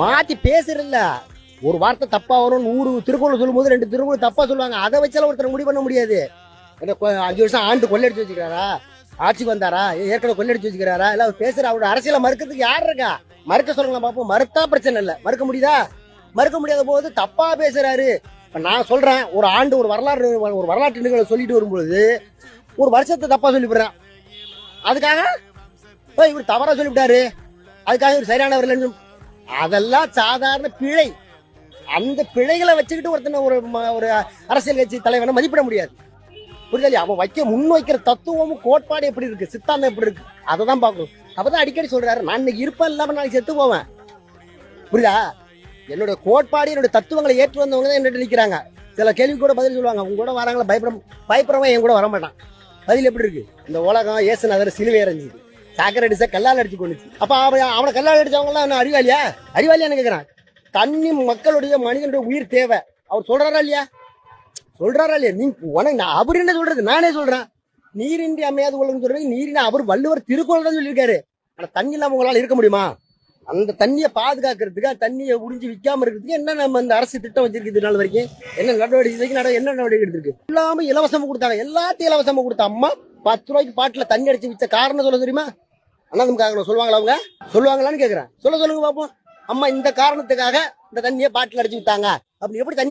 மாத்தி பேசுறதில்ல ஒரு வார்த்தை தப்பா வரும் நூறு திருக்குறள் சொல்லும்போது ரெண்டு திருக்குறள் தப்பா சொல்லுவாங்க. அதை வச்சாலும் ஒருத்தர் முடிவு பண்ண முடியாது. என்ன அஞ்சு வருஷம் ஆண்டு கொள்ளடிச்சு வச்சுக்கிறாரா? ஆட்சிக்கு வந்தாரா? ஏற்கனவே கொள்ளடிச்சு வச்சுக்கிறாரா? இல்ல அவர் பேசுற அவரோட அரசியலை மறுக்கிறதுக்கு யார் இருக்கா? மறுக்க சொல்லுங்க பாப்போம். மறுத்தா பிரச்சனை இல்லை. மறுக்க முடியுதா? மறுக்க முடியாத போது தப்பா பேசுறாரு. இப்போ நான் சொல்றேன் ஒரு ஆண்டு ஒரு வரலாறு ஒரு வரலாற்று நிகழ்வு சொல்லிட்டு வரும்பொழுது ஒரு வருஷத்தை தப்பா சொல்லிவிடுறேன். அதுக்காக இவர் தவறா சொல்லிவிட்டாரு. அதுக்காக இவர் சரியானவர் இல்லைன்னு அதெல்லாம் சாதாரண பிழை. அந்த பிழைகளை வச்சுக்கிட்டு ஒருத்தனை ஒரு ம- ஒரு அரசியல் கட்சி தலைவனை மதிப்பிட முடியாது. புரிதலி அவன் வைக்க முன் வைக்கிற தத்துவமும் கோட்பாடு எப்படி இருக்கு? சித்தாந்தம் எப்படி இருக்கு? அதை தான் பார்க்கணும். அப்பதான் அடிக்கடி சொல்றாரு நான் இன்னைக்கு இருப்பேன் இல்லாம நாளைக்கு செத்து போவேன். புரியுதா என்னோட கோட்பாடு என்னோட தத்துவங்களை ஏற்று வந்தவங்க தான் என்னிட்ட நிற்கிறாங்க சில கேள்வி கூட பதில் சொல்லுவாங்க அவங்க கூட வராங்களா? பயப்பட பயப்படுறவன் என் கூட வர மாட்டான். பதில் எப்படி இருக்கு? இந்த உலகம் ஏசுநாதர் சிலுவை அரைஞ்சுது சாக்கரடிச்சா கல்லால் அடிச்சு கொண்டுச்சு அப்ப அவன் அவனை கல்லால் அடிச்சவங்க எல்லாம் என்ன அறிவாளியா? அறிவாளியான்னு கேக்குறான்? தண்ணி மக்களுடைய மனிதனுடைய உயிர் தேவை. அவர் சொல்றாரா இல்லையா? சொல்றாரா இல்லையா? நீ உனக்கு நான் அவர் என்ன சொல்றது? நானே சொல்றேன். நீரின்றி அமையாது உலகம் சொல்றது நீரின அவர் வள்ளுவர் திருக்குறள் தான் சொல்லியிருக்காரு. ஆனா தண்ணி இல்லாம உங்களால இருக்க முடியுமா? அந்த தண்ணியை பாதுகாக்கிறதுக்கு தண்ணியை உறிஞ்சி விற்காம இருக்கிறதுக்கு என்ன நம்ம இந்த அரசு திட்டம் வச்சிருக்கு நாள் வரைக்கும்? என்ன நடவடிக்கை நட என்ன நடவடிக்கை எடுத்திருக்கு? எல்லாமே இலவசமா கொடுத்தாங்க. எல்லாத்தையும் இலவசமா கொடுத்த அம்மா பத்து ரூபாய்க்கு பாட்டுல தண்ணி அடிச்சு வச்ச காரணம் சொல்ல தெரியுமா? அண்ணாதுக்காக சொல்லுவாங்களா அவங்க? சொல்லுவாங்களான்னு கேக்குறேன். சொல்ல சொல்லுங்க பாப்போம். அம்மா இந்த காரணத்துக்காக இந்த தண்ணியை பாட்டில் அடிச்சு விட்டாங்க. அப்படி எப்படி தண்ணி